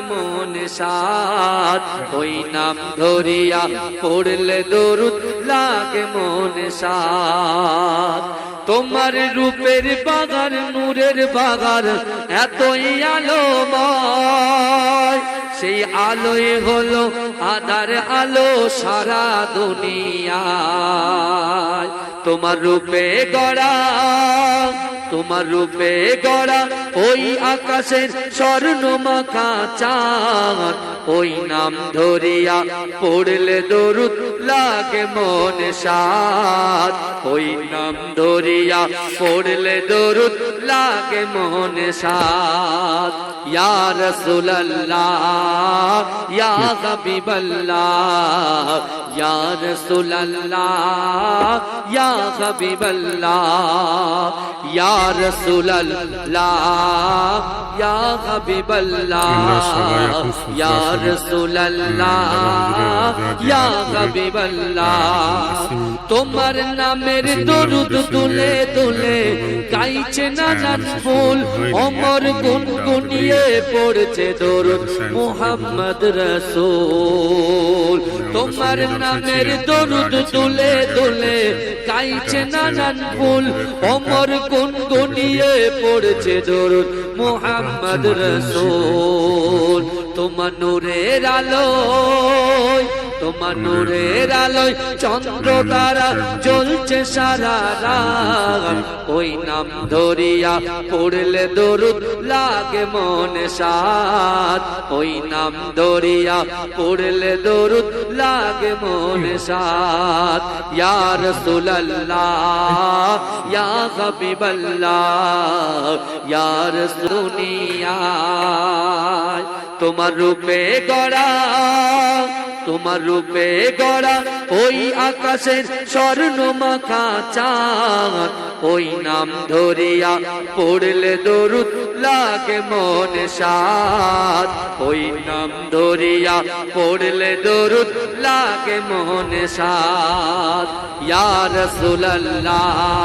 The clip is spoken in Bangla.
মন সাত। ওই নাম ধরিয়া পড়লে দরুদ লাগে মন সাত। তোমার রূপের বাগার নূরের বাগার এতই আলোময়। সেই আলোয় হলো আধার আলো সারা দুনিয়ায়। তোমার রূপে গড়া তোমার রূপে গড়া ওই আকাশের স্বর্ণ মাখা চাঁদ। ওই নাম ধরিয়া পড়লে দরুদ লাগে মন সাত। ওই নাম ধরিয়া পড়লে দরুদ লাগে মন সাত। ইয়া রাসূলুল্লাহ, ইয়া হাবিবাল্লাহ, ইয়া রাসূলুল্লাহ, ইয়া রাসূলুল্লাহ ইয়া হাবিবাল্লাহ ইয়া রাসূলুল্লাহ ইয়া হাবিবাল্লাহ তোমার নামের দরুদ তুলে তুলে গাইছে নানান ফুল অমর গুনগুনিয়ে পড়ছে দরুদ মুহাম্মদ রাসূল তোমার নামের দরুদ তুলে তুলে গাইছে নানান ফুল অমর কোন গনিয়ে পড়ছে দরুন মোহাম্মদ রসুল, তোমার নূরের আলোয়, তোমার নূরের আলোয় চন্দ্র তারা জ্বলছে সারা রাত। ওই নাম ধরিয়া পড়লে দরুদ লাগে মনে সাত। ওই নাম ধরিয়া পড়লে দরুদ লাগে মনে সাত। ইয়া রাসূলুল্লাহ, ইয়া হাবিবাল্লাহ, ইয়া রাসূলিয়া তোমার রূপে গড়া, তোমার রূপে গড়া ওই আকাশের স্বর্ণ মাখা চাঁদ ওই নাম ধরিয়া পড়লে দরুদ লাগে মন সাত ওই নাম ধরিয়া পড়লে দরুদ লাগে মন সাত ইয়া রাসূলুল্লাহ।